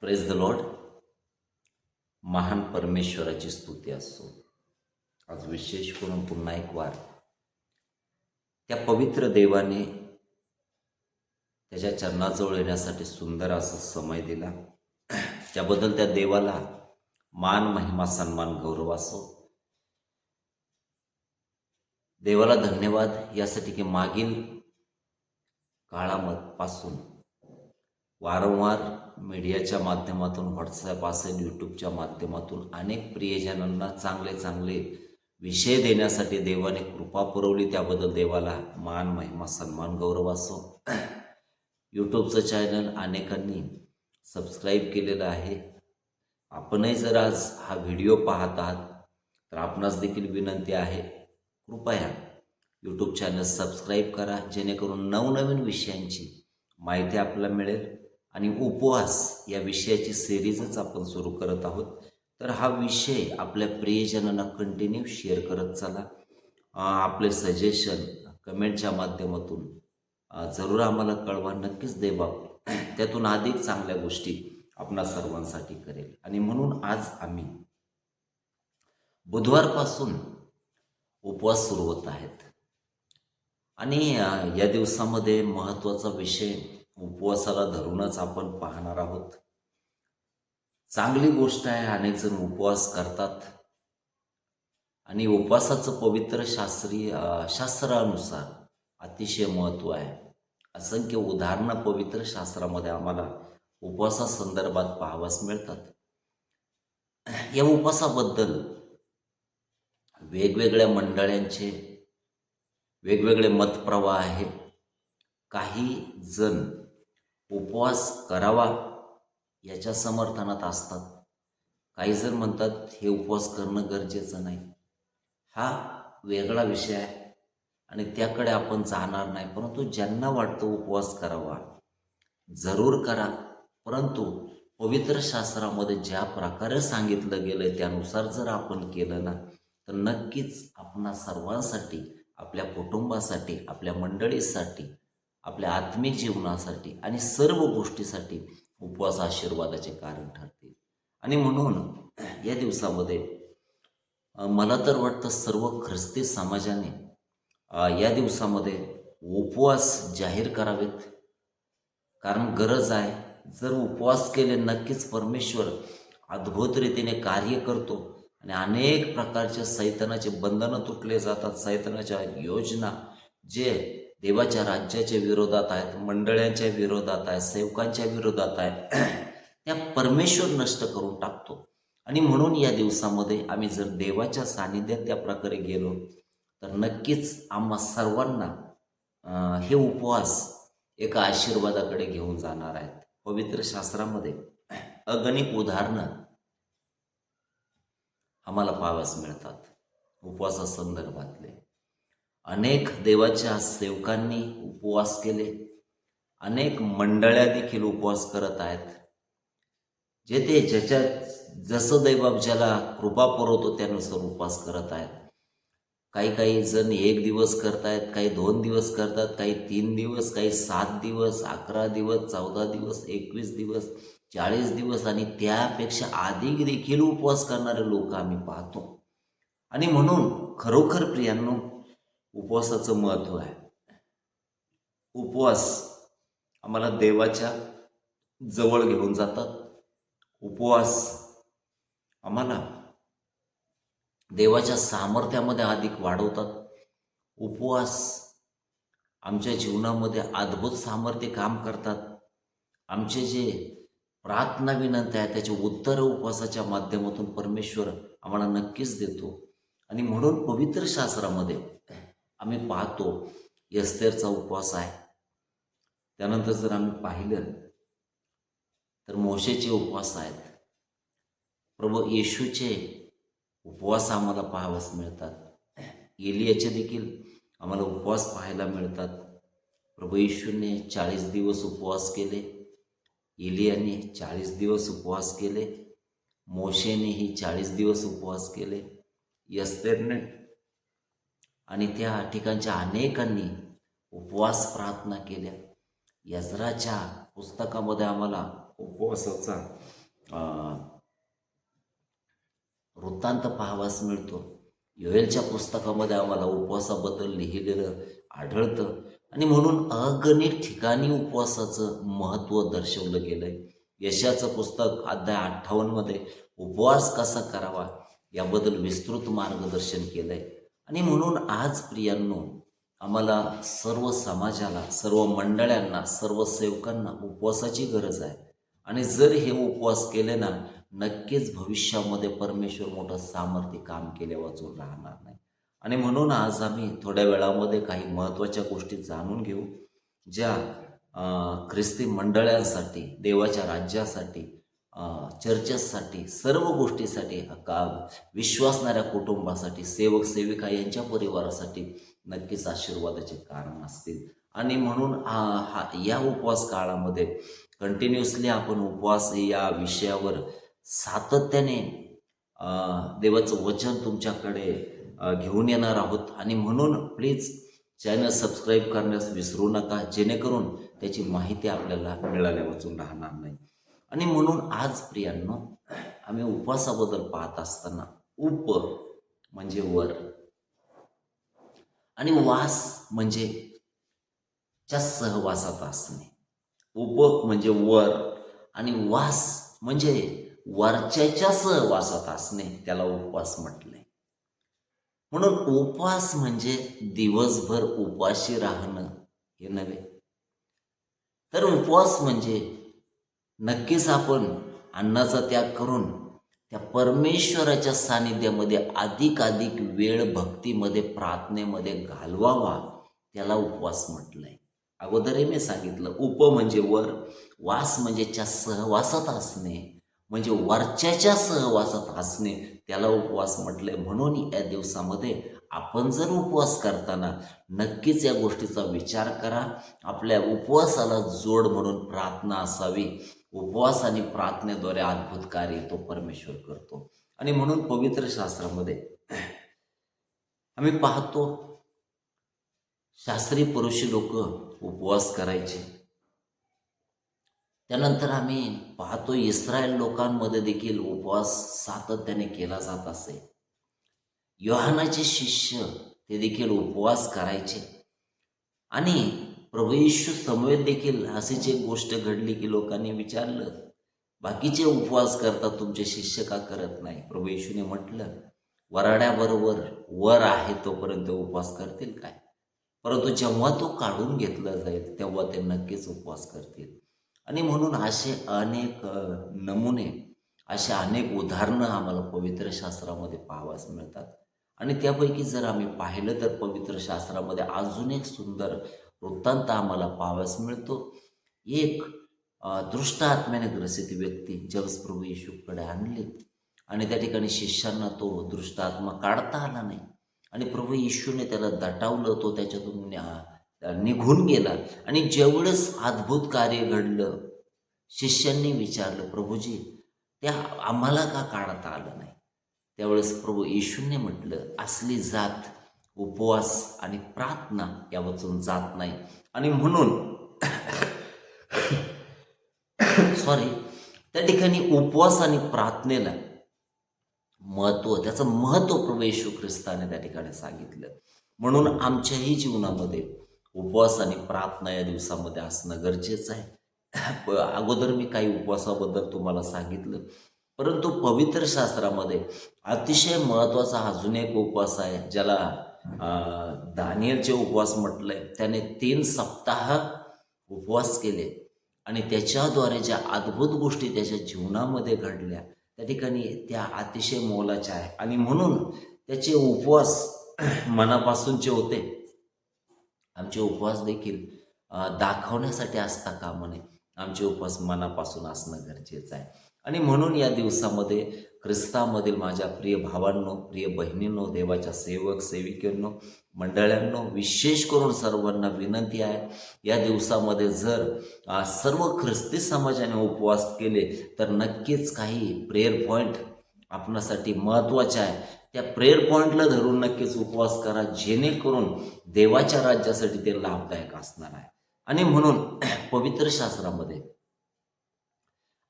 Praise the Lord महान परमेश्वराची स्तुती असो. आज विशेष करून पुन्हा एक वार त्या पवित्र देवाने त्याच्या चरणाजवळ येण्यासाठी सुंदर असा समय दिला. त्याबद्दल त्या देवाला मान महिमा सन्मान गौरव असो. देवाला धन्यवाद यासाठी की मागील काळापासून वारंवार मीडियाच्या माध्यमातून व्हॉट्सॲप असेल यूट्यूबच्या माध्यमातून अनेक प्रियजनांना चांगले चांगले विषय देण्यासाठी देवाने कृपा पुरवली. त्याबद्दल देवाला मान महिमा सन्मान गौरव असो. यूट्यूबचं चॅनल अनेकांनी सबस्क्राईब केलेलं आहे. आपणही जर आज हा व्हिडिओ पाहत आहात तर आपणास देखील विनंती आहे कृपया यूट्यूब चॅनल सबस्क्राईब करा. जेणेकरून नवनवीन विषयांची माहिती आपल्याला मिळेल. आणि उपवास या विषयाची सिरीजच आपण सुरू करत आहोत. तर हा विषय आपल्या प्रियजनांना कंटिन्यू शेअर करत चला. आपले सजेशन कमेंटच्या माध्यमातून जरूर आम्हाला कळवा. नक्कीच दे बाप. त्यातून अधिक चांगल्या गोष्टी आपणा सर्वांसाठी करेल. आणि म्हणून आज आम्ही बुधवारपासून उपवास सुरू होत आहेत. आणि या दिवसामध्ये महत्त्वाचा विषय उपवासाला धरूनच आपण पाहणार आहोत. चांगली गोष्ट आहे अनेक जण उपवास करतात. आणि उपवासाचं पवित्र शास्त्रीय शास्त्रानुसार अतिशय महत्त्व आहे. असंख्य उदाहरणं पवित्र शास्त्रामध्ये आम्हाला उपवासासंदर्भात पाहावास मिळतात. या उपवासाबद्दल वेगवेगळ्या मंडळांचे वेगवेगळे मतप्रवाह आहेत. काही जण उपवास करावा याच्या समर्थनात असतात. काही जर म्हणतात हे उपवास करणं गरजेचं नाही. हा वेगळा विषय आहे आणि त्याकडे आपण जाणार नाही. परंतु ज्यांना वाटतं उपवास करावा जरूर करा. परंतु पवित्र शास्त्रामध्ये ज्या प्रकारे सांगितलं गेलं त्यानुसार जर आपण केलं ना तर नक्कीच आपणा सर्वांसाठी आपल्या कुटुंबासाठी आपल्या मंडळीसाठी आपल्या आत्मिक जीवनासाठी आणि सर्व गोष्टीसाठी उपवास आशीर्वादाचे कारण ठरते. आणि म्हणून या दिवसामध्ये मला तर वाटतं सर्व ख्रिस्ती समाजाने या दिवसामध्ये उपवास जाहीर करावेत. कारण गरज आहे जर उपवास केले नक्कीच परमेश्वर अद्भुत रीतीने कार्य करतो आणि अनेक प्रकारच्या सैतानाचे बंधनं तुटले जातात सैतानाच्या योजना जे देवाच्या राज्याच्या विरोधात आहेत मंडळांच्या विरोधात आहेत सेवकांच्या विरोधात आहेत त्या परमेश्वर नष्ट करून टाकतो. आणि म्हणून या दिवसामध्ये आम्ही जर देवाच्या सानिध्यात त्या प्रकारे गेलो तर नक्कीच आम्हा सर्वांना हे उपवास एका आशीर्वादाकडे घेऊन जाणार आहेत. पवित्र शास्त्रामध्ये अगणित उदाहरणं आम्हाला पाहाव्यास मिळतात. उपवासासंदर्भातले. अनेक देवाच्या सेवकांनी उपवास केले. अनेक मंडळ्या देखील उपवास करत आहेत. जे ते ज्याच्यात जसं दैबाब ज्याला कृपा पुरवतो त्यानुसार उपवास करत आहेत. काही काही जण एक दिवस करतायत काही दोन दिवस करतात काही तीन दिवस काही सात दिवस अकरा दिवस चौदा दिवस एकवीस दिवस चाळीस दिवस आणि त्यापेक्षा अधिक देखील उपवास करणारे लोक आम्ही पाहतो. आणि म्हणून खरोखर प्रियांनो उपवासाचं महत्त्व आहे. उपवास आम्हाला देवाच्या जवळ घेऊन जातात. उपवास आम्हाला देवाच्या सामर्थ्यामध्ये अधिक वाढवतात. उपवास आमच्या जीवनामध्ये अद्भुत सामर्थ्य काम करतात. आमचे जे प्रार्थना विनंती आहे त्याचे उत्तर उपवासाच्या माध्यमातून परमेश्वर आम्हाला नक्कीच देतो. आणि म्हणून पवित्र शास्त्रामध्ये आम्ही पाहतो यस्तेरचा उपवास आहे. त्यानंतर जर आम्ही पाहिलं तर मोशेचे उपवास आहेत. प्रभू येशूचे उपवास आम्हाला पाहावयास मिळतात. एलियाचे देखील आम्हाला उपवास पाहायला मिळतात. प्रभू येशूने चाळीस दिवस उपवास केले एलियाने चाळीस दिवस उपवास केले मोशेनेही चाळीस दिवस उपवास केले यस्तेरने आणि त्या ठिकाणच्या अनेकांनी उपवास प्रार्थना केल्या. यजराच्या पुस्तकामध्ये आम्हाला उपवासाचा वृत्तांत पाहावास मिळतो. योएलच्या पुस्तकामध्ये आम्हाला उपवासाबद्दल लिहिलेलं आढळतं आणि म्हणून अगणित ठिकाणी उपवासाचं महत्त्व दर्शवलं गेलं आहे यशाचं पुस्तक अध्याय अठ्ठावन्नमध्ये उपवास कसा करावा? याबद्दल विस्तृत मार्गदर्शन केलं आहे आणि म्हणून आज प्रियांनो आम्हाला सर्व समाजाला सर्व मंडळांना सर्व सेवकांना उपवासाची गरज आहे. आणि जर हे उपवास केले ना नक्कीच भविष्यामध्ये परमेश्वर मोठं सामर्थ्य काम केले वाचून राहणार नाही. आणि म्हणून आज आम्ही थोड्या वेळामध्ये काही महत्त्वाच्या गोष्टी जाणून घेऊ ज्या ख्रिस्ती मंडळांसाठी देवाच्या राज्यासाठी चर्चेसाठी सर्व गोष्टीसाठी का विश्वासणाऱ्या कुटुंबासाठी सेवक सेविका यांच्या परिवारासाठी नक्कीच आशीर्वादाचे कारण असतील. आणि म्हणून हा या उपवास काळामध्ये कंटिन्युअसली आपण उपवास या विषयावर सातत्याने देवाचं वचन तुमच्याकडे घेऊन येणार आहोत. आणि म्हणून प्लीज चॅनल सबस्क्राईब करण्यास विसरू नका. जेणेकरून त्याची माहिती आपल्याला मिळाल्या वाचून राहणार नाही. आणि म्हणून आज प्रियांनो आम्ही उपवासाबद्दल पाहत असताना उप म्हणजे वर. आणि वास म्हणजे च्या सहवासात असणे. उप म्हणजे वर आणि वास म्हणजे वरच्याच्या सहवासात असणे त्याला उपवास म्हटलंय म्हणून उपवास म्हणजे दिवसभर उपाशी राहणं हे नव्हे. तर उपवास म्हणजे नक्कीच आपण अन्नाचा त्याग करून त्या परमेश्वराच्या सानिध्यामध्ये अधिक अधिक वेळ भक्तीमध्ये प्रार्थनेमध्ये घालवावा त्याला उपवास म्हटलंय. अगोदरही मी सांगितलं उप म्हणजे वर वास म्हणजे च्या सहवासात असणे म्हणजे वरच्याच्या सहवासात असणे त्याला उपवास म्हटलंय. म्हणून या दिवसामध्ये आपण जर उपवास करताना नक्कीच या गोष्टीचा विचार करा. आपल्या उपवासाला जोड म्हणून प्रार्थना असावी. उपवास आणि प्रार्थनेद्वारे अद्भुत कार्य तो परमेश्वर करतो. आणि म्हणून पवित्र शास्त्रामध्ये आम्ही पाहतो शास्त्री पुरुषी लोक उपवास करायचे. त्यानंतर आम्ही पाहतो इस्रायल लोकांमध्ये देखील उपवास सातत्याने केला जात असे. योहानाचे शिष्य ते देखील उपवास करायचे. आणि प्रभू येशू समवेत देखील अशीच एक गोष्ट घडली की लोकांनी विचारलं बाकीचे उपवास करतात तुमचे शिष्य का करत नाही? प्रभू येशूने म्हटलं वराड्याबरोबर वर आहे तोपर्यंत उपवास करतील काय? परंतु जेव्हा तो काढून घेतला जाईल तेव्हा ते नक्कीच उपवास करतील. आणि म्हणून असे अनेक नमुने अशा अनेक उदाहरणं आम्हाला पवित्र शास्त्रामध्ये पाहावास मिळतात. आणि त्यापैकी जर आम्ही पाहिलं तर पवित्र शास्त्रामध्ये अजून एक सुंदर वृत्तांत आम्हाला पाहावास मिळतो. एक दृष्ट आत्म्याने ग्रसित व्यक्ती ज्यावेळेस प्रभू येशूकडे आणले आणि त्या ठिकाणी शिष्यांना तो दृष्ट आत्मा काढता आला नाही. आणि प्रभू येशूने त्याला दटावलं तो त्याच्यातून न्या- निघून गेला. आणि जेवढंच अद्भुत कार्य घडलं शिष्यांनी विचारलं प्रभूजी त्या आम्हाला का काढता आलं नाही? त्यावेळेस प्रभू येशूने म्हटलं असली जात उपवास आणि प्रार्थना या वचून जात नाही. आणि म्हणून सॉरी त्या ठिकाणी उपवास आणि प्रार्थनेला महत्त्व त्याचं महत्त्व प्रभू येशू ख्रिस्ताने त्या ठिकाणी सांगितलं. म्हणून आमच्याही जीवनामध्ये उपवास आणि प्रार्थना या दिवसामध्ये असणं गरजेचं आहे. अगोदर मी काही उपवासाबद्दल तुम्हाला सांगितलं. परंतु पवित्र शास्त्रामध्ये अतिशय महत्त्वाचा अजून एक उपवास आहे ज्याला दानियलचे उपवास म्हटलंय त्याने तीन सप्ताह उपवास केले. आणि त्याच्याद्वारे ज्या अद्भुत गोष्टी त्याच्या जीवनामध्ये घडल्या त्या ठिकाणी त्या अतिशय मोलाच्या आहे आणि म्हणून त्याचे उपवास मनापासूनचे होते आमचे उपवास देखील दाखवण्यासाठी असता कामा नये. आमचे उपवास मनापासून असणं गरजेचं आहे. आणि म्हणून या दिवसामध्ये ख्रिस्तामधील माझ्या प्रिय भावांनो प्रिय बहिणींनो देवाच्या सेवक सेविकेंनो मंडळांनो विशेष करून सर्वांना विनंती आहे या दिवसामध्ये जर सर्व ख्रिस्ती समाजाने उपवास केले तर नक्कीच काही प्रेयर पॉईंट आपणासाठी महत्त्वाचे आहे. त्या प्रेयर पॉईंटला धरून नक्कीच उपवास करा जेणेकरून देवाच्या राज्यासाठी ते लाभदायक असणार आहे. आणि म्हणून पवित्र शास्त्रामध्ये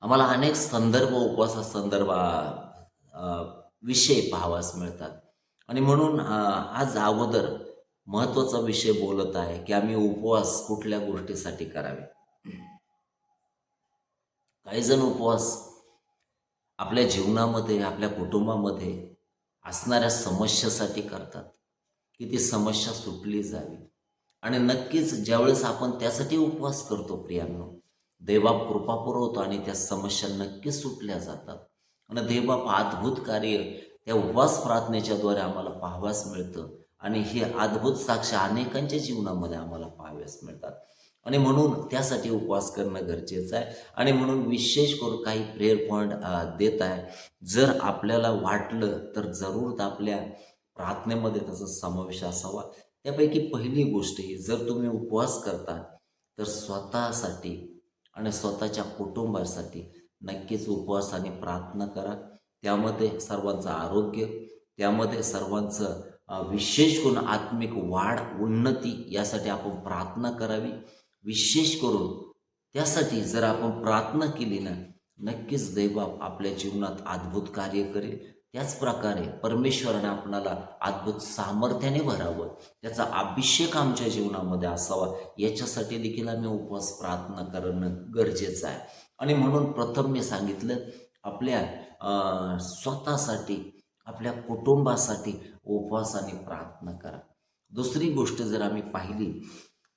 आम्हाला अनेक संदर्भ उपवासा संदर्भा विषय पाहावास मिळतात. आणि म्हणून आज अगोदर महत्त्वाचा विषय बोलत आहे की आम्ही उपवास कुठल्या गोष्टीसाठी करावे? काही जण उपवास आपल्या जीवनामध्ये आपल्या कुटुंबामध्ये असणाऱ्या समस्येसाठी करतात की ती समस्या सुटली जावी. आणि नक्कीच ज्यावेळेस आपण त्यासाठी उपवास करतो प्रियांनो देवा कृपा पुरवतो आणि त्या समस्या नक्कीच सुटल्या जातात. आणि देवबाप अद्भुत कार्य त्या उपवास प्रार्थनेच्याद्वारे आम्हाला पाहाव्यास मिळतं. आणि हे अद्भुत साक्ष अनेकांच्या जीवनामध्ये आम्हाला पाहाव्यास मिळतात. आणि म्हणून त्यासाठी उपवास करणं गरजेचं आहे. आणि म्हणून विशेष करून काही प्रेयर पॉईंट देत आहे. जर आपल्याला वाटलं तर जरूर आपल्या प्रार्थनेमध्ये त्याचा समावेश असावा. त्यापैकी पहिली गोष्ट ही जर तुम्ही उपवास करता तर स्वतःसाठी आणि स्वतःच्या कुटुंबासाठी नक्कीच उपवास आणि प्रार्थना करा. त्यामध्ये सर्वांचं आरोग्य त्यामध्ये सर्वांचं विशेष करून आत्मिक वाढ उन्नती यासाठी आपण प्रार्थना करावी. विशेष करून त्यासाठी जर आपण प्रार्थना केली ना नक्कीच दैबाप आपल्या जीवनात अद्भुत कार्य करेल. त्याच प्रकारे परमेश्वराने आपणाला अद्भुत सामर्थ्याने भरावं. त्याचा अभिषेक आमच्या जीवनामध्ये असावा. याच्यासाठी देखील आम्ही उपवास प्रार्थना करणं गरजेचं आहे. आणि म्हणून प्रथम मी सांगितलं आपल्या स्वतःसाठी आपल्या कुटुंबासाठी उपवास आणि प्रार्थना करा. दुसरी गोष्ट जर आम्ही पाहिली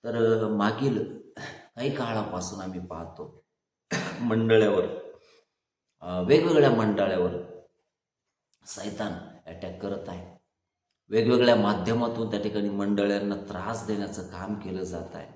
तर मागील काही काळापासून आम्ही पाहतो मंडळावर वेगवेगळ्या मंडळावर सैतान अटॅक करत आहे. वेगवेगळ्या माध्यमातून त्या ठिकाणी मंडळांना त्रास देण्याचं काम केलं जात आहे.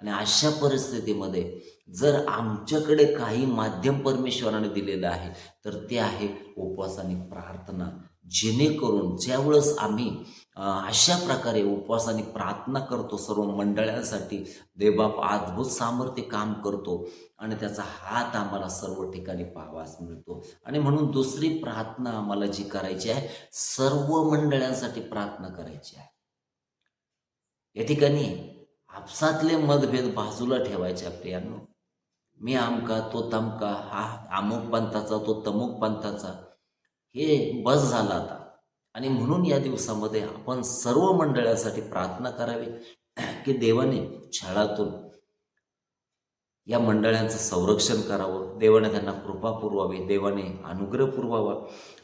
आणि अशा परिस्थितीमध्ये जर आमच्याकडे काही माध्यम परमेश्वराने दिलेलं आहे तर ते आहे उपवास आणि प्रार्थना. जेणेकरून ज्यावेळेस आम्ही अशा प्रकारे उपवासाने प्रार्थना करतो सर्व मंडळांसाठी. देवबाप अद्भुत सामर्थ्य काम करतो आणि त्याचा हात आम्हाला सर्व ठिकाणी पाहावास मिळतो. आणि म्हणून दुसरी प्रार्थना आम्हाला जी करायची आहे सर्व मंडळांसाठी प्रार्थना करायची आहे. या ठिकाणी आपसातले मतभेद बाजूला ठेवायचे प्रियांनो. मी आमका तो तमका हा अमुक पंथाचा तो तमुक पंथाचा. हे बस झाला आता. आणि म्हणून या दिवसामध्ये आपण सर्व मंडळासाठी प्रार्थना करावी की देवाने छळातून या मंडळांचं संरक्षण करावं देवाने त्यांना कृपा पुरवावी देवाने अनुग्रह पुरवावा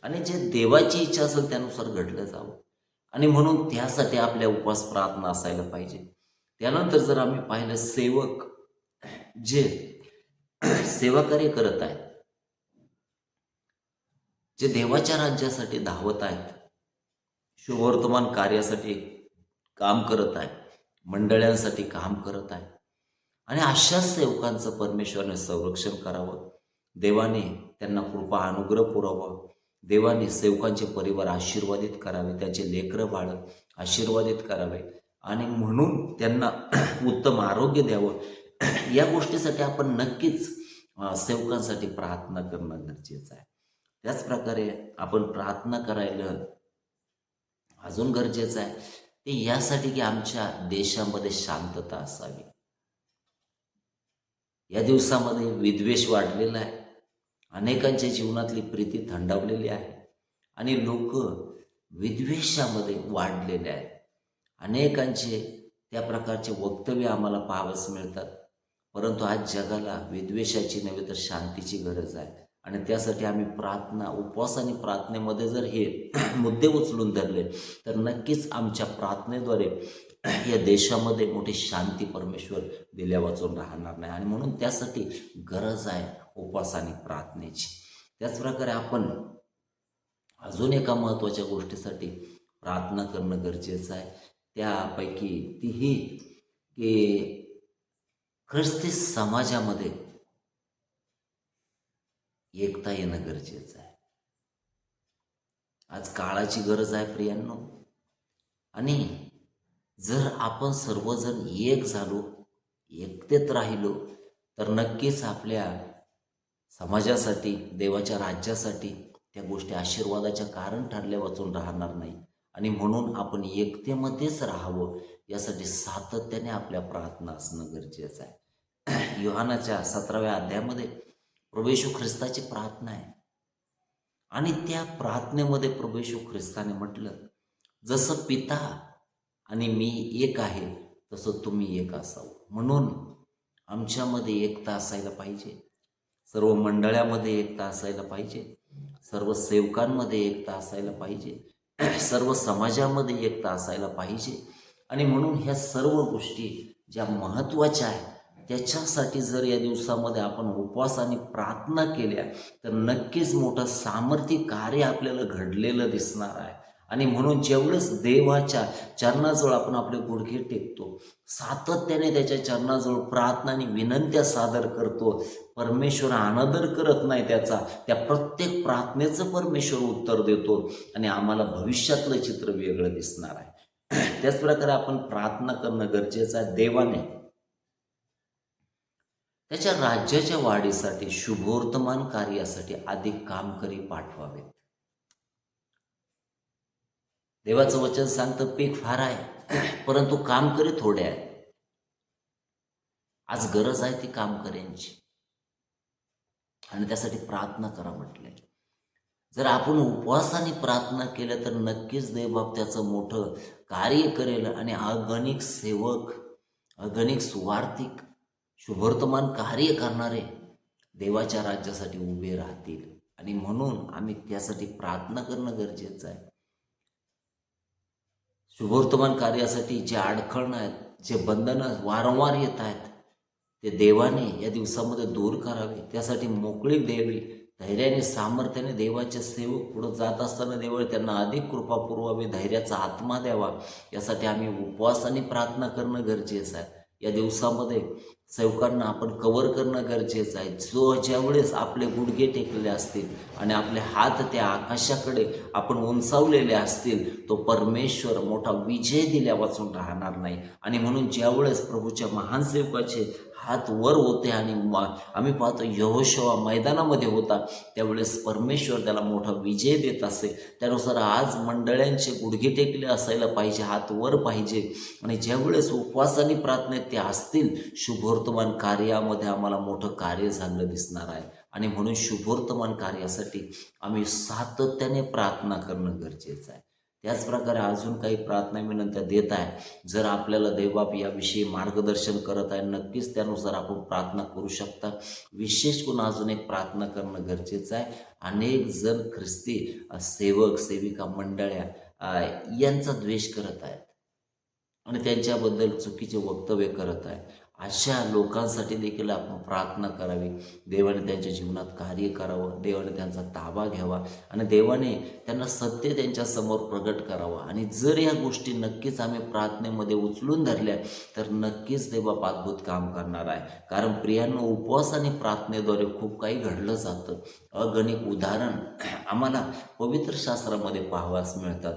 आणि जे देवाची इच्छा असेल त्यानुसार घडलं जावं. आणि म्हणून त्यासाठी आपल्या उपवास प्रार्थना असायला पाहिजे. त्यानंतर जर आम्ही पाहिलं सेवक जे सेवा कार्य करत आहेत जे देवाच्या राज्यासाठी धावत आहेत शुभवर्तमान कार्यासाठी काम करत आहे. मंडळांसाठी काम करत आहे. आणि अशाच सेवकांचं परमेश्वरने संरक्षण करावं. देवाने त्यांना कृपा अनुग्रह पुरावा. देवाने सेवकांचे परिवार आशीर्वादित करावे. त्याचे लेकरं बाळ आशीर्वादित करावे. आणि म्हणून त्यांना उत्तम आरोग्य द्यावं. या गोष्टीसाठी आपण नक्कीच सेवकांसाठी प्रार्थना करणं गरजेचं आहे. त्याचप्रकारे आपण प्रार्थना करायला अजून गरजेचं आहे. ते यासाठी की आमच्या देशामध्ये शांतता असावी. या दिवसामध्ये विद्वेष वाढलेला आहे. अनेकांच्या जीवनातली प्रीती थंडावलेली आहे. आणि लोक विद्वेषामध्ये वाढलेले आहेत. अनेकांचे त्या प्रकारचे वक्तव्य आम्हाला पाहावयास मिळतात. परंतु आज जगाला विद्वेषाची नव्हे तर शांतीची गरज आहे. आणि त्यासाठी आम्ही प्रार्थना उपवास आणि प्रार्थनेमध्ये जर हे मुद्दे उचलून धरले तर नक्कीच आमच्या प्रार्थनेद्वारे या देशामध्ये मोठी शांती परमेश्वर दिल्या वाचून राहणार नाही. आणि म्हणून त्यासाठी गरज आहे उपवास आणि प्रार्थनेची. त्याचप्रकारे आपण अजून एका महत्त्वाच्या गोष्टीसाठी प्रार्थना करणं गरजेचं आहे. त्यापैकी तीही की ख्रिस्ती समाजामध्ये एकता येणं गरजेचं आहे. आज काळाची गरज आहे प्रियांनो. आणि जर आपण सर्वजण एक झालो एकतेत राहिलो तर नक्कीच आपल्या समाजासाठी देवाच्या राज्यासाठी त्या गोष्टी आशीर्वादाच्या कारण ठरल्या वाचून राहणार नाही. आणि म्हणून आपण एकतेमध्येच राहावं यासाठी सातत्याने आपल्या प्रार्थना असणं गरजेचं आहे. युहानाच्या सतराव्या अध्यायामध्ये प्रभेशू ख्रिस्ताची प्रार्थना आहे. आणि त्या प्रार्थनेमध्ये प्रभेशू ख्रिस्ताने म्हटलं जसं पिता आणि मी एक आहे तसं तुम्ही एक असावं. म्हणून आमच्यामध्ये एकता असायला पाहिजे. सर्व मंडळामध्ये एकता असायला पाहिजे. सर्व सेवकांमध्ये एकता असायला पाहिजे. सर्व समाजामध्ये एकता असायला पाहिजे. आणि म्हणून ह्या सर्व गोष्टी ज्या महत्त्वाच्या आहेत त्याच्यासाठी जर या दिवसामध्ये आपण उपवास आणि प्रार्थना केल्या तर नक्कीच मोठं सामर्थ्य कार्य आपल्याला घडलेलं दिसणार आहे. आणि म्हणून जेवढंच देवाच्या चरणाजवळ आपण आपले गुडघे टेकतो सातत्याने त्याच्या चरणाजवळ प्रार्थना आणि विनंत्या सादर करतो परमेश्वर अनादर करत नाही त्याचा त्या प्रत्येक प्रार्थनेचं परमेश्वर उत्तर देतो आणि आम्हाला भविष्यातलं चित्र वेगळं दिसणार आहे. त्याच प्रकारे आपण प्रार्थना करणं गरजेचं आहे. देवाने त्याच्या राज्याच्या वाढीसाठी शुभवर्तमान कार्यासाठी अधिक कामकरी पाठवावेत. देवाचं वचन सांगतं पीक फार आहे परंतु कामकरी थोडे आहेत आज गरज आहे ती कामकऱ्यांची आणि त्यासाठी प्रार्थना करा म्हटलंय. जर आपण उपवासाने प्रार्थना केल्या तर नक्कीच देवबाब त्याचं मोठं कार्य करेल आणि अगणिक सेवक अगणिक सुवार्थिक शुभवर्तमान कार्य करणारे देवाच्या राज्यासाठी उभे राहतील. आणि म्हणून आम्ही त्यासाठी प्रार्थना करणं गरजेचं आहे. शुभवर्तमान कार्यासाठी जे अडखळणं आहेत जे बंधनं वारंवार येत आहेत ते देवाने या दिवसामध्ये दूर करावे. त्यासाठी मोकळीक द्यावी धैर्याने सामर्थ्याने देवाचे सेवक पुढं जात असताना देवाने त्यांना अधिक कृपा पुरवावी धैर्याचा आत्मा द्यावा. यासाठी आम्ही उपवासाने प्रार्थना करणं गरजेचं आहे. या दिवसामध्ये सेवकांना आपण कवर करणं गरजेचं आहे. जो ज्यावेळेस आपले गुडघे टेकलेले असतील आणि आपले हात त्या आकाशाकडे आपण उंचावलेले असतील तो परमेश्वर मोठा विजय दिल्या वाचून राहणार नाही. आणि म्हणून ज्यावेळेस प्रभूच्या महान सेवकाचे हात वर होते आणि मा आम्ही पाहतो यहोशवा मैदानामध्ये होता. त्यावेळेस परमेश्वर त्याला मोठा विजय देत असे. त्यानुसार आज मंडळ्यांचे गुडघे टेकले असायला पाहिजे हात वर पाहिजे. आणि ज्यावेळेस उपवासाने प्रार्थनेत ते असतील शुभवर्तमान कार्यामध्ये आम्हाला मोठं कार्य झालं दिसणार आहे. आणि म्हणून शुभवर्तमान कार्यासाठी आम्ही सातत्याने प्रार्थना करणं गरजेचं आहे. त्याचप्रकारे अजून काही प्रार्थना विनंत्या देत आहे. जर आपल्याला देवबाप याविषयी मार्गदर्शन करत आहे नक्कीच त्यानुसार आपण प्रार्थना करू शकता. विशेष करून अजून एक प्रार्थना करणं गरजेचं आहे. अनेक जण ख्रिस्ती सेवक सेविका मंडळ्या यांचा द्वेष करत आहेत. आणि त्यांच्याबद्दल चुकीचे वक्तव्य करत आहे अशा लोकांसाठी देखील आपण प्रार्थना करावी. देवाने त्यांच्या जीवनात कार्य करावं. देवाने त्यांचा ताबा घ्यावा आणि देवाने त्यांना सत्य त्यांच्यासमोर प्रगट करावा. आणि जर या गोष्टी नक्कीच आम्ही प्रार्थनेमध्ये उचलून धरल्या तर नक्कीच देवा अद्भुत काम करणार आहे. कारण प्रियांना उपवास आणि प्रार्थनेद्वारे खूप काही घडलं जातं. अगणित उदाहरण आम्हाला पवित्र शास्त्रामध्ये पाहावास मिळतात.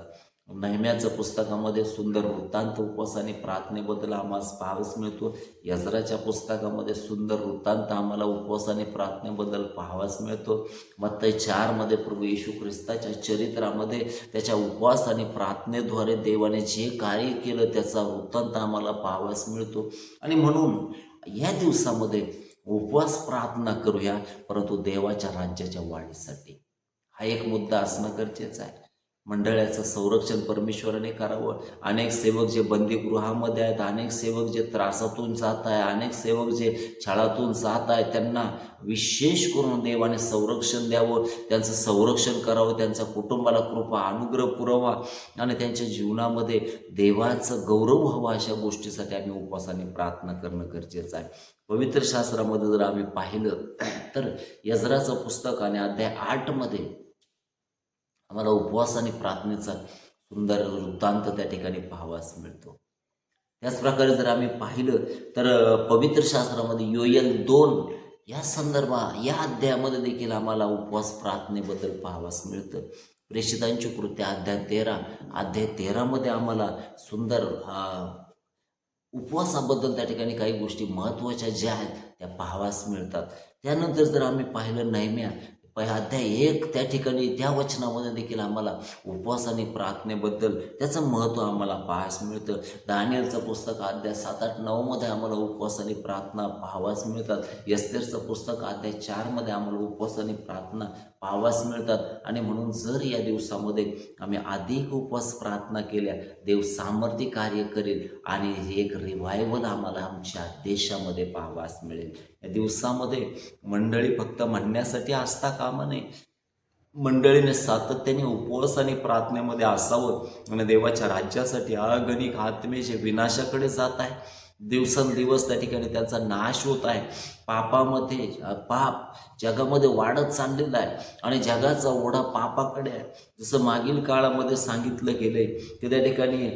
नेहम्याच्या पुस्तकामध्ये सुंदर वृत्तांत उपवास आणि प्रार्थनेबद्दल आम्हाला पाहावयास मिळतो. यजराच्या पुस्तकामध्ये सुंदर वृत्तांत आम्हाला उपवास आणि प्रार्थनेबद्दल पाहावास मिळतो. मग ते चारमध्ये प्रभू येशू ख्रिस्ताच्या चरित्रामध्ये त्याच्या उपवास आणि प्रार्थनेद्वारे देवाने जे कार्य केलं त्याचा वृत्तांत आम्हाला पाहावास मिळतो. आणि म्हणून या दिवसामध्ये उपवास प्रार्थना करूया परंतु देवाच्या राज्याच्या वाढीसाठी. हा एक मुद्दा असणं गरजेचं आहे. मंडळाचं संरक्षण परमेश्वराने करावं. अनेक सेवक जे बंदीगृहामध्ये आहेत अनेक सेवक जे त्रासातून जात आहे अनेक सेवक जे छळातून जात आहे त्यांना विशेष करून देवाने संरक्षण द्यावं. त्यांचं संरक्षण करावं त्यांच्या कुटुंबाला कृपा अनुग्रह पुरवा आणि त्यांच्या जीवनामध्ये देवाचं गौरव व्हावं अशा गोष्टीसाठी आम्ही उपवासाने प्रार्थना करणं गरजेचं आहे. पवित्र शास्त्रामध्ये जर आम्ही पाहिलं तर यजराचं पुस्तक आणि अध्याय आठमध्ये आम्हाला उपवास आणि प्रार्थनेचा सुंदर वृत्तांत त्या ठिकाणी पाहावास मिळतो. त्याचप्रकारे जर आम्ही पाहिलं तर पवित्र शास्त्रामध्ये योयल दोन या संदर्भात या अध्यायामध्ये देखील आम्हाला उपवास प्रार्थनेबद्दल पाहावास मिळतं. प्रेषितांची कृत्या अध्याय तेरा अध्याय तेरामध्ये आम्हाला सुंदर उपवासाबद्दल त्या ठिकाणी काही गोष्टी महत्त्वाच्या ज्या आहेत त्या पाहावास मिळतात. त्यानंतर जर आम्ही पाहिलं नैम्या पै अध्याय एक त्या ठिकाणी त्या वचनामध्ये देखील आम्हाला उपवास आणि प्रार्थनेबद्दल त्याचं महत्त्व आम्हाला पाहायस मिळतं. दानियलचं पुस्तक अध्याय सात आठ नऊमध्ये आम्हाला उपवास आणि प्रार्थना पाहावास मिळतात. यस्तेरचं पुस्तक अध्याय चारमध्ये आम्हाला उपवास आणि प्रार्थना पाहावास मिळतात. आणि म्हणून जर या दिवसामध्ये आम्ही अधिक उपवास प्रार्थना केल्या देव सामर्थ्य कार्य करेल आणि एक रिव्हायवल आम्हाला आमच्या देशामध्ये पाहावास मिळेल. या दिवसामध्ये मंडळी फक्त म्हणण्यासाठी असता कामा नये. मंडळीने सातत्याने उपवास आणि प्रार्थनेमध्ये असावं आणि देवाच्या राज्यासाठी अगणिक आत्मेचे विनाशाकडे जात आहे दिवसेंदिवस त्या ठिकाणी त्यांचा नाश होत आहे. पापामध्ये पाप जगामध्ये वाढत चाललेला आहे. आणि जगाचा ओढा पापाकडे आहे. जसं मागील काळामध्ये सांगितलं गेलं आहे की त्या ठिकाणी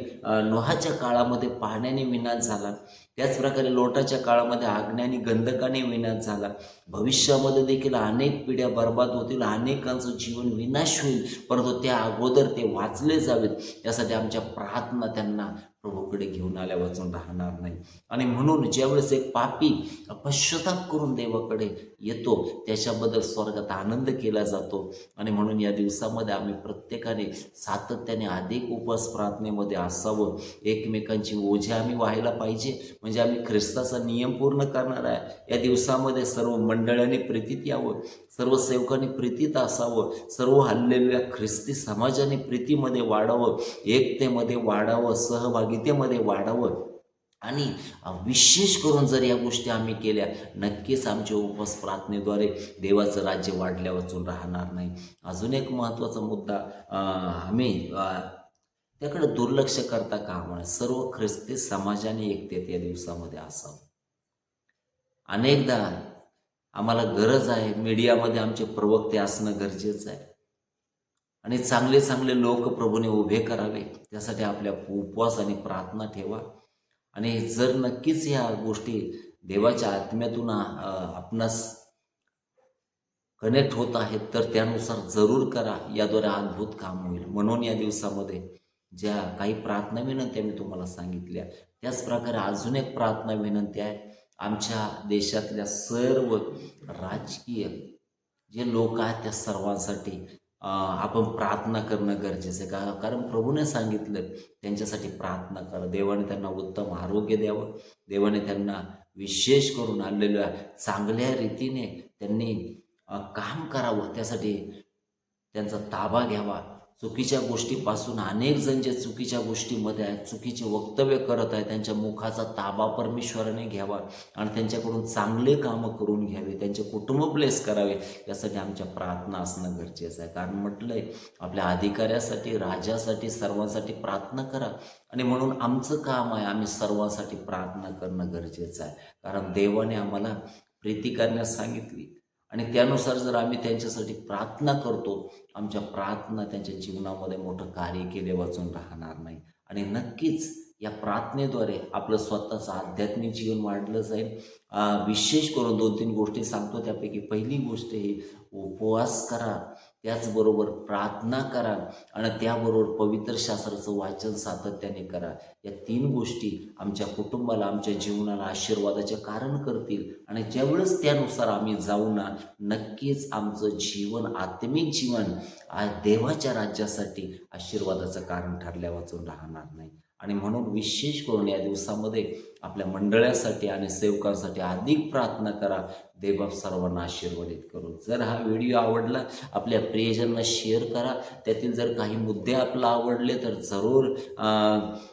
लोहाच्या काळामध्ये पाण्याने विनाश झाला. त्याचप्रकारे लोटाच्या काळामध्ये आग्न्याने गंधकाने विनाश झाला. भविष्यामध्ये देखील अनेक पिढ्या बर्बाद होतील अनेकांचं जीवन विनाश होईल. परंतु त्या अगोदर ते वाचले जावेत. यासाठी आमच्या प्रार्थना त्यांना प्रभूकडे घेऊन आल्या वाचून राहणार नाही. आणि म्हणून ज्यावेळेस एक पापी पश्चाताप करून देवाकडे येतो. त्याच्याबद्दल स्वर्गात आनंद केला जातो. आणि म्हणून या दिवसामध्ये आम्ही प्रत्येकाने सातत्याने अधिक उपवास प्रार्थनेमध्ये असावं. एकमेकांची ओझे आम्ही व्हायला पाहिजे. म्हणजे आम्ही ख्रिस्ताचा नियम पूर्ण करणार आहे. या दिवसामध्ये सर्व मंडळांनी प्रीतीत यावं. सर्व सेवकांनी प्रीतीत असावं. सर्व हल्लेल्या ख्रिस्ती समाजाने प्रीतीमध्ये वाढावं. एकतेमध्ये वाढावं. सहभागितेमध्ये वाढावं. आणि विशेष करून जर या गोष्टी आम्ही केल्या नक्कीच आमच्या उपवास प्रार्थनेद्वारे देवाचं राज्य वाढल्या वाचून राहणार नाही. अजून एक महत्त्वाचा मुद्दा आम्ही त्याकडे दुर्लक्ष करता कामा नये. सर्व ख्रिस्ती समाजाने एकतेत या दिवसामध्ये असावं. अनेकदा आम्हाला गरज आहे मीडियामध्ये आमचे प्रवक्ते असणं गरजेचं आहे. आणि चांगले चांगले लोक प्रभूने उभे करावे त्यासाठी आपल्या उपवास आणि प्रार्थना ठेवा. आणि जर नक्कीच ह्या गोष्टी देवाच्या आत्म्यातून आपणास कनेक्ट होत आहेत तर त्यानुसार जरूर करा. याद्वारे अद्भुत काम होईल. म्हणून या दिवसामध्ये ज्या काही प्रार्थना विनंत्या मी तुम्हाला सांगितल्या त्याच प्रकारे अजून एक प्रार्थना विनंती आहे. आमच्या देशातल्या सर्व राजकीय जे लोक आहेत त्या सर्वांसाठी आपण प्रार्थना करणं गरजेचं आहे. का कारण प्रभूने सांगितलं त्यांच्यासाठी प्रार्थना करा. देवाने त्यांना उत्तम आरोग्य द्यावं. देवाने त्यांना विशेष करून आणलेल्या चांगल्या रीतीने त्यांनी काम करावं. त्यासाठी त्यांचा ताबा घ्यावा. चुकीच्या गोष्टीपासून अनेक जण जे चुकीच्या गोष्टीमध्ये आहेत चुकीचे वक्तव्य करत आहेत त्यांच्या मुखाचा ताबा परमेश्वराने घ्यावा आणि त्यांच्याकडून चांगले कामं करून घ्यावे त्यांचे कुटुंब ब्लेस करावे यासाठी आमच्या प्रार्थना असणं गरजेचं आहे. कारण म्हटलं आहे आपल्या अधिकाऱ्यासाठी राजासाठी सर्वांसाठी प्रार्थना करा आणि म्हणून आमचं काम आहे आम्ही सर्वांसाठी प्रार्थना करणं गरजेचं आहे. कारण देवाने आम्हाला प्रीती करण्यास सांगितली. आणि त्यानुसार जर आम्ही त्यांच्यासाठी प्रार्थना करतो आमच्या प्रार्थना त्यांच्या जीवनामध्ये मोठं कार्य केले वाचून राहणार नाही. आणि नक्कीच या प्रार्थनेद्वारे आपलं स्वतःचं आध्यात्मिक जीवन वाढलं जाईल. विशेष करून दोन तीन गोष्टी सांगतो. त्यापैकी पहिली गोष्ट ही उपवास करा. त्याचबरोबर प्रार्थना करा आणि त्याबरोबर पवित्र शास्त्राचं वाचन सातत्याने करा. या तीन गोष्टी आमच्या कुटुंबाला आमच्या जीवनाला आशीर्वादाचे कारण करतील आणि ज्यावेळेस त्यानुसार आम्ही जाऊ ना नक्कीच आमचं जीवन आत्मिक जीवन आ देवाच्या राज्यासाठी आशीर्वादाचं कारण ठरल्या वाचून राहणार नाही. आणि म्हणून विशेष करून या दिवसामध्ये आपल्या मंडळासाठी आणि सेवकांसाठी अधिक प्रार्थना करा. देवबाप सर्वांना आशीर्वादित करू. जर हा व्हिडिओ आवडला आपल्या प्रियजनांना शेअर करा. त्यातील जर काही मुद्दे आपला आवडले तर जरूर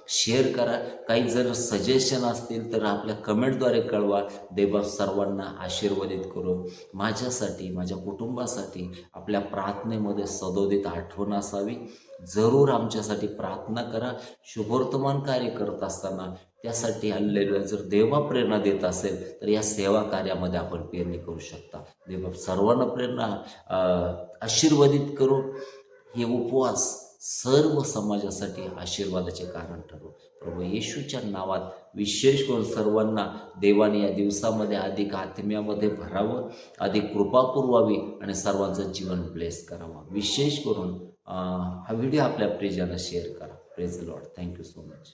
शेअर करा. काही जर सजेशन असतील तर आपल्या कमेंटद्वारे कळवा. देवबाप सर्वांना आशीर्वादित करू. माझ्यासाठी माझ्या कुटुंबासाठी आपल्या प्रार्थनेमध्ये सदोदित आठवण असावी. जरूर आमच्यासाठी प्रार्थना करा. शुभवर्तमान कार्य करत असताना त्यासाठी आलेलं जर देवा प्रेरणा देत असेल तर या सेवा कार्यामध्ये आपण पेरणी करू शकता. देवा सर्वांना प्रेरणा आशीर्वादित करू हे उपवास सर्व समाजासाठी आशीर्वादाचे कारण ठरू प्रभू येशूच्या नावात विशेष करून सर्वांना देवाने या दिवसामध्ये अधिक आत्म्यामध्ये भरावं अधिक कृपा पुरवावी आणि सर्वांचं जीवन ब्लेस करावं. विशेष करून हा व्हिडिओ आपल्या प्रिजाला शेअर करा. Praise Lord thank you so much